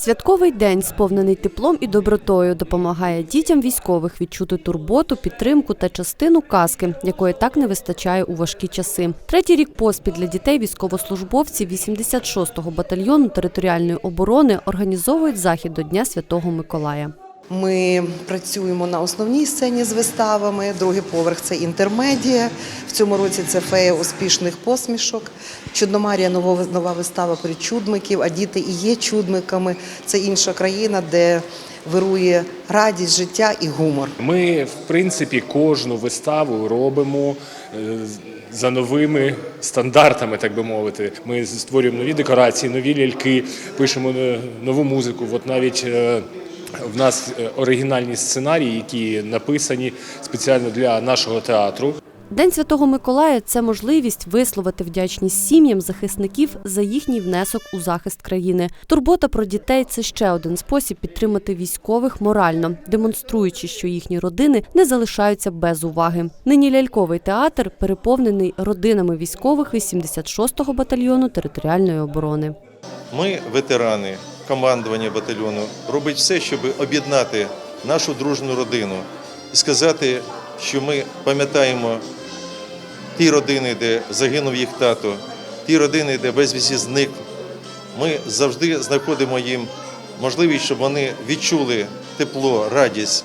Святковий день, сповнений теплом і добротою, допомагає дітям військових відчути турботу, підтримку та частину казки, якої так не вистачає у важкі часи. Третій рік поспіль для дітей військовослужбовців 86-го батальйону територіальної оборони організовують захід до Дня Святого Миколая. Ми працюємо на основній сцені з виставами. Другий поверх це інтермедія. В цьому році це фея успішних посмішок. Чудномарія нова, вистава про чудників, а діти і є чудниками. Це інша країна, де вирує радість, життя і гумор. Ми, в принципі, кожну виставу робимо е, за новими стандартами, так би мовити. Ми створюємо нові декорації, нові ляльки, пишемо е, нову музику. От навіть е, в нас е, оригінальні сценарії, які написані спеціально для нашого театру. День Святого Миколая це можливість висловити вдячність сім'ям захисників за їхній внесок у захист країни. Турбота про дітей це ще один спосіб підтримати військових морально, демонструючи, що їхні родини не залишаються без уваги. Нині ляльковий театр переповнений родинами військових 86-го батальйону територіальної оборони. Ми, ветерани, командування батальйону, робить все, щоб об'єднати нашу дружну родину і сказати, що ми пам'ятаємо ті родини, де загинув їх тато, ті родини, де безвісті зник. Ми завжди знаходимо їм можливість, щоб вони відчули тепло, радість.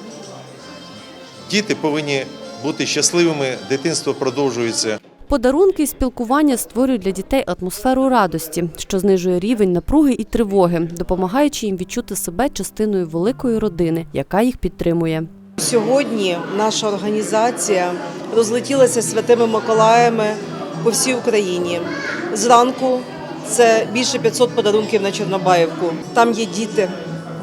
Діти повинні бути щасливими, дитинство продовжується. Подарунки і спілкування створюють для дітей атмосферу радості, що знижує рівень напруги і тривоги, допомагаючи їм відчути себе частиною великої родини, яка їх підтримує. Сьогодні наша організація розлетілася святими Миколаями по всій Україні. Зранку це більше 500 подарунків на Чорнобаївку. Там є діти,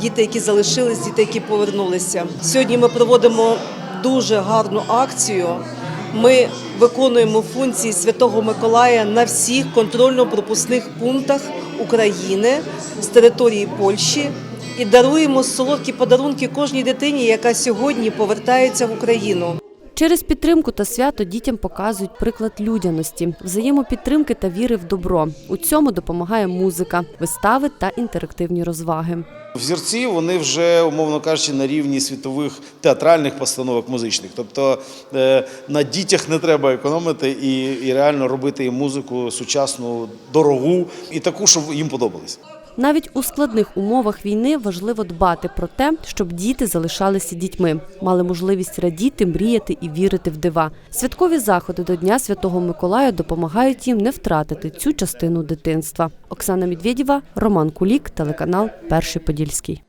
діти, які залишились, діти, які повернулися. Сьогодні ми проводимо дуже гарну акцію. Ми виконуємо функції Святого Миколая на всіх контрольно-пропускних пунктах України з території Польщі і даруємо солодкі подарунки кожній дитині, яка сьогодні повертається в Україну. Через підтримку та свято дітям показують приклад людяності, взаємопідтримки та віри в добро. У цьому допомагає музика, вистави та інтерактивні розваги. Взірці вони вже, умовно кажучи, на рівні світових театральних постановок музичних. Тобто е, на дітях не треба економити і, і реально робити їм музику сучасну, дорогу і таку, щоб їм подобалось. Навіть у складних умовах війни важливо дбати про те, щоб діти залишалися дітьми, мали можливість радіти, мріяти і вірити в дива. Святкові заходи до Дня Святого Миколая допомагають їм не втратити цю частину дитинства. Оксана Медведєва, Роман Кулік, телеканал Перший Подільський.